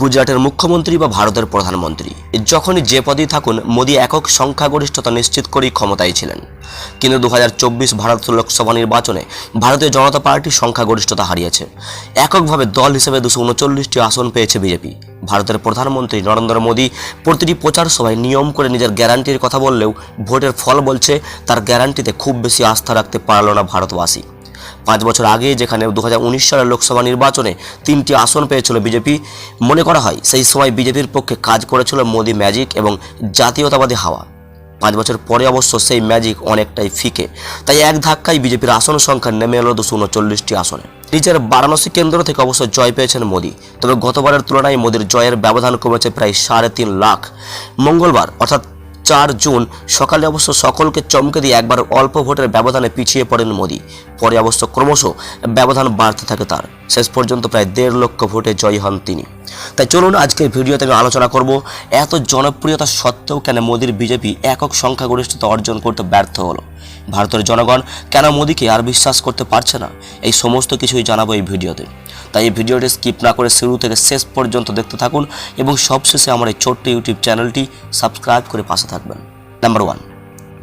গুজরাটের মুখ্যমন্ত্রী বা ভারতের প্রধানমন্ত্রী। যখনই যে পদেই থাকুন, মোদী একক সংখ্যাগরিষ্ঠতা নিশ্চিত করেই ক্ষমতায় ছিলেন। কিন্তু দু হাজার চব্বিশ ভারত লোকসভা নির্বাচনে ভারতীয় জনতা পার্টি সংখ্যাগরিষ্ঠতা হারিয়েছে। এককভাবে দল হিসেবে দুশো উনচল্লিশটি আসন পেয়েছে বিজেপি। ভারতের প্রধানমন্ত্রী নরেন্দ্র মোদী প্রতিটি প্রচার সভায় নিয়ম করে নিজের গ্যারান্টির কথা বললেও ভোটের ফল বলছে, তার গ্যারান্টিতে খুব বেশি আস্থা রাখতে পারল না ভারতবাসী। পাঁচ বছর আগে যেখানে দু সালের লোকসভা নির্বাচনে তিনটি আসন পেয়েছিল বিজেপি, মনে করা হয় সেই সময় বিজেপির পক্ষে কাজ করেছিল মোদি ম্যাজিক এবং জাতীয়তাবাদী হাওয়া। পাঁচ বছর পরে অবশ্য সেই ম্যাজিক অনেকটাই ফিকে। তাই এক ধাক্কায় বিজেপির আসন সংখ্যা নেমে এলো দুশো উনচল্লিশটি আসনে। নিজের বারাণসী কেন্দ্র থেকে অবশ্য জয় পেয়েছেন মোদী। তবে গতবারের তুলনায় মোদীর জয়ের ব্যবধান কমেছে প্রায় সাড়ে তিন লাখ। মঙ্গলবার, অর্থাৎ চার জুন সকালে অবশ্য সকলকে চমকে দিয়ে একবার অল্প ভোটের ব্যবধানে পিছিয়ে পড়েন মোদী। পরে অবশ্য ক্রমশ ব্যবধান বাড়তে থাকে তার। শেষ পর্যন্ত প্রায় দেড় লক্ষ ভোটে জয়ী হন তিনি। তাই চলুন আজকের ভিডিওতে আমি আলোচনা করব এত জনপ্রিয়তা সত্ত্বেও কেন মোদীর বিজেপি একক সংখ্যাগরিষ্ঠতা অর্জন করতে ব্যর্থ হলো? ভারতের জনগণ কেন মোদীকে আর বিশ্বাস করতে পারছে না? এই সমস্ত কিছুই জানাব এই ভিডিওতে। তাই এই ভিডিওটি স্কিপ না করে শুরু থেকে শেষ পর্যন্ত দেখতে থাকুন এবং সবশেষে আমার এই ছোট্ট ইউটিউব চ্যানেলটি সাবস্ক্রাইব করে পাশে থাকবেন। Number one.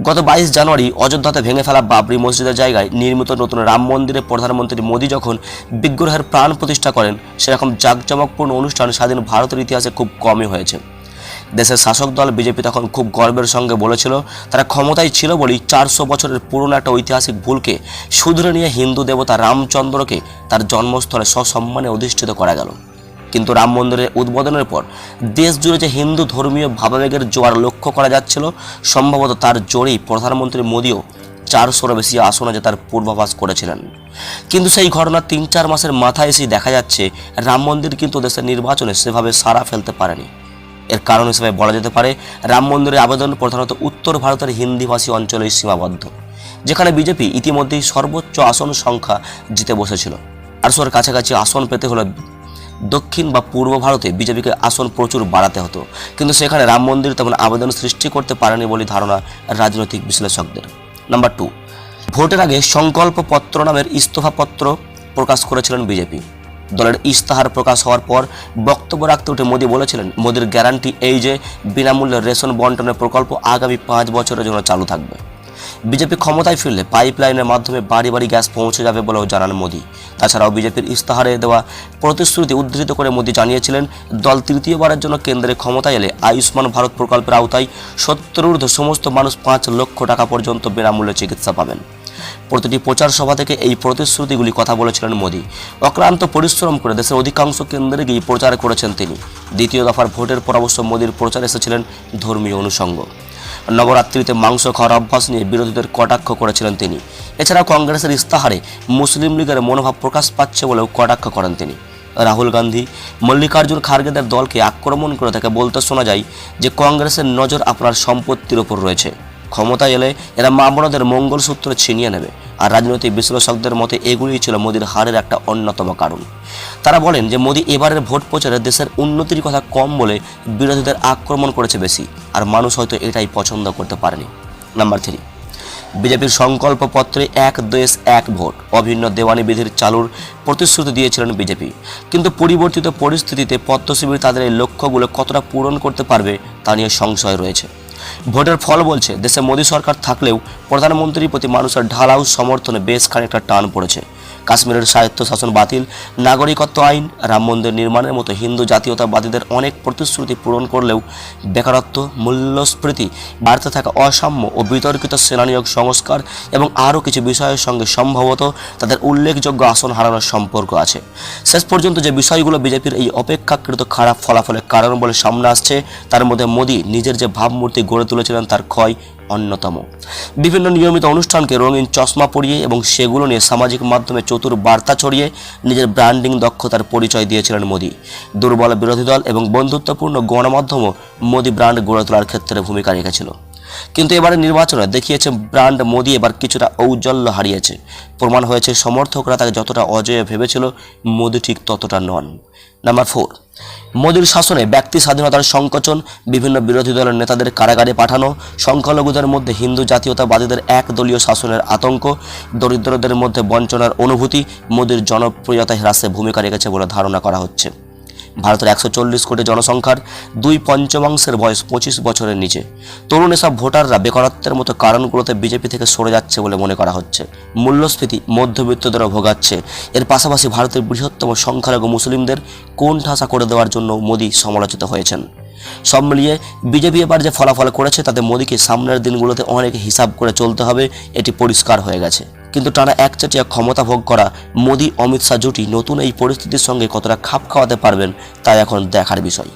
গত বাইশ জানুয়ারি অযোধ্যাতে ভেঙে ফেলা বাবরি মসজিদের জায়গায় নির্মিত নতুন রাম মন্দিরে প্রধানমন্ত্রী মোদী যখন বিগ্রহের প্রাণ প্রতিষ্ঠা করেন, সেরকম জাঁকজমকপূর্ণ অনুষ্ঠান স্বাধীন ভারতের ইতিহাসে খুব কমই হয়েছে। দেশের শাসক দল বিজেপি তখন খুব গর্বের সঙ্গে বলেছিল, তারা ক্ষমতায় ছিল বলেই চারশো বছরের পুরনো একটা ঐতিহাসিক ভুলকে শুধরে নিয়ে হিন্দু দেবতা রামচন্দ্রকে তার জন্মস্থলে সসম্মানে অধিষ্ঠিত করা গেল। কিন্তু রাম মন্দিরের উদ্বোধনের পর দেশ জুড়ে যে হিন্দু ধর্মীয় ভাবাবেগের জোয়ার লক্ষ্য করা যাচ্ছিল, সম্ভবত তার জোরেই প্রধানমন্ত্রী মোদীও চারশোরও বেশি আসনে যে তার পূর্বাভাস করেছিলেন। কিন্তু সেই ঘটনা তিন চার মাসের মাথায় এসেই দেখা যাচ্ছে, রাম মন্দির কিন্তু দেশের নির্বাচনে সেভাবে সাড়া ফেলতে পারেনি। এর কারণ হিসেবে বলা যেতে পারে, রাম মন্দিরের আবেদন প্রধানত উত্তর ভারতের হিন্দিভাষী অঞ্চলেই সীমাবদ্ধ, যেখানে বিজেপি ইতিমধ্যেই সর্বোচ্চ আসন সংখ্যা জিতে বসেছিল। আটশোর কাছাকাছি আসন পেতে হলে দক্ষিণ বা পূর্ব ভারতে বিজেপিকে আসন প্রচুর বাড়াতে হতো। কিন্তু সেখানে রাম মন্দির তেমন আবেদন সৃষ্টি করতে পারেনি বলে ধারণা রাজনৈতিক বিশ্লেষকদের। নাম্বার টু ভোটের আগে সংকল্প পত্র নামের ইস্তফাপত্র প্রকাশ করেছিলেন বিজেপি। দলের ইস্তাহার প্রকাশ হওয়ার পর বক্তব্য রাখতে উঠে মোদী বলেছিলেন, মোদীর গ্যারান্টি এই যে বিনামূল্যে রেশন বন্টনের প্রকল্প আগামী পাঁচ বছরের জন্য চালু থাকবে। বিজেপি ক্ষমতায় ফিরলে পাইপলাইনের মাধ্যমে বাড়ি বাড়ি গ্যাস পৌঁছে যাবে বলেও জানান মোদী। তাছাড়াও বিজেপির ইস্তাহারে দেওয়া প্রতিশ্রুতি উদ্ধৃত করে মোদী জানিয়েছিলেন, দল তৃতীয়বারের জন্য কেন্দ্রে ক্ষমতায় এলে আয়ুষ্মান ভারত প্রকল্পের আওতায় সত্তর ঊর্ধ্ব সমস্ত মানুষ পাঁচ লক্ষ টাকা পর্যন্ত বিনামূল্যে চিকিৎসা পাবেন। প্রতিটি প্রচার সভা থেকে এই প্রতিশ্রুতিগুলি কথা বলেছিলেন মোদী। অক্লান্ত পরিশ্রম করে দেশের অধিকাংশ কেন্দ্রে গিয়ে প্রচার করেছেন তিনি। দ্বিতীয় দফার ভোটের পর অবশ্য মোদীর প্রচার এসেছিলেন ধর্মীয় অনুষঙ্গ। নবরাত্রিতে মাংস, খাওয়ার অভ্যাস নিয়ে বিরোধীদের কটাক্ষ করেছিলেন তিনি। এছাড়াও কংগ্রেসের ইস্তাহারে মুসলিম লীগের মনোভাব প্রকাশ পাচ্ছে বলেও কটাক্ষ করেন তিনি। রাহুল গান্ধী, মল্লিকার্জুন খার্গেদের দলকে আক্রমণ করে তাকে বলতে শোনা যায় যে কংগ্রেসের নজর আপনার সম্পত্তির ওপর রয়েছে। ক্ষমতায় এলে এরা মামলাদের মঙ্গলসূত্র ছিনিয়ে নেবে। আর রাজনৈতিক বিশ্লেষকদের মতে এগুলিই ছিল মোদীর হারের একটা অন্যতম কারণ। তারা বলেন যে মোদী এবারের ভোট প্রচারে দেশের উন্নতির কথা কম বলে বিরোধীদের আক্রমণ করেছে বেশি, আর মানুষ হয়তো এটাই পছন্দ করতে পারেনি। নাম্বার থ্রি, বিজেপির সংকল্পপত্রে এক দেশ, এক ভোট, অভিন্ন দেওয়ানি বিধির চালুর প্রতিশ্রুতি দিয়েছিলেন বিজেপি। কিন্তু পরিবর্তিত পরিস্থিতিতে পদ্মশিবির তাদের এই লক্ষ্যগুলো কতটা পূরণ করতে পারবে তা নিয়ে সংশয় রয়েছে। ভোটের ফল বলছে, দেশে মোদী সরকার থাকলেও প্রধানমন্ত্রীর প্রতি মানুষের ঢালাও সমর্থনে বেশ খানিকটা টান পড়েছে। কাশ্মীরের স্বায়ত্ত শাসন বাতিল, নাগরিকত্ব আইন, রাম মন্দির নির্মাণের মতো হিন্দু জাতীয়তাবাদীদের অনেক প্রতিশ্রুতি পূরণ করলেও বেকারত্ব, মূল্যস্ফীতি, বাড়তে থাকা অসাম্য ও বিতর্কিত সেনানিয়োগ সংস্কার এবং আরও কিছু বিষয়ের সঙ্গে সম্ভবত তাদের উল্লেখযোগ্য আসন হারানোর সম্পর্ক আছে। শেষ পর্যন্ত যে বিষয়গুলো বিজেপির এই অপেক্ষাকৃত খারাপ ফলাফলের কারণ বলে সামনে আসছে, তার মধ্যে মোদী নিজের যে ভাবমূর্তি গড়ে তুলেছিলেন তার ক্ষয় অন্যতম। বিভিন্ন নিয়মিত অনুষ্ঠানকে রঙিন চশমা পরিয়ে এবং সেগুলো নিয়ে সামাজিক মাধ্যমে চতুর বার্তা ছড়িয়ে নিজের ব্র্যান্ডিং দক্ষতার পরিচয় দিয়েছিলেন মোদি। দুর্বল বিরোধী দল এবং বন্ধুত্বপূর্ণ গণমাধ্যমও মোদি ব্র্যান্ড গড়ে তোলার ক্ষেত্রে ভূমিকা রেখেছিল। কিন্তু এবারে নির্বাচনে দেখিয়েছে ব্র্যান্ড মোদী, এবার কিছুটা ঔজ্জ্বল্য হারিয়েছে। প্রমাণ হয়েছে, সমর্থকরা তাকে যতটা অজয় ভেবেছিল, মোদী ঠিক ততটা নন। নাম্বার ফোর, মোদীর শাসনে ব্যক্তি স্বাধীনতার সংকোচন, বিভিন্ন বিরোধী দলের নেতাদের কারাগারে পাঠানো, সংখ্যালঘুদের মধ্যে হিন্দু জাতীয়তাবাদীদের একদলীয় শাসনের আতঙ্ক, দরিদ্রদের মধ্যে বঞ্চনার অনুভূতি, মোদীর জনপ্রিয়তা হ্রাসে ভূমিকা রেখেছে বলে ধারণা করা হচ্ছে। ভারতের একশো চল্লিশ কোটি জনসংখ্যার দুই পঞ্চমাংশের বয়স পঁচিশ বছরের নিচে। তরুণ এসব ভোটাররা বেকারত্বের মতো কারণগুলোতে বিজেপি থেকে সরে যাচ্ছে বলে মনে করা হচ্ছে। মূল্যস্ফীতি মধ্যবিত্তদেরও ভোগাচ্ছে। এর পাশাপাশি ভারতের বৃহত্তম সংখ্যালঘু মুসলিমদের কোন ঠাসা করে দেওয়ার জন্য মোদী সমালোচিত হয়েছেন। সব মিলিয়ে বিজেপি এবার যে ফলাফল করেছে তাতে মোদীকে সামনের দিনগুলোতে অনেক হিসাব করে চলতে হবে, এটি পরিষ্কার হয়ে গেছে। কিন্তু টানা একচাটিয়া ক্ষমতা ভোগ করা মোদী, অমিত শাহ জুটি নতুন এই পরিস্থিতির সঙ্গে কতটা খাপ খাওয়াতে পারবেন, তা এখন দেখার বিষয়।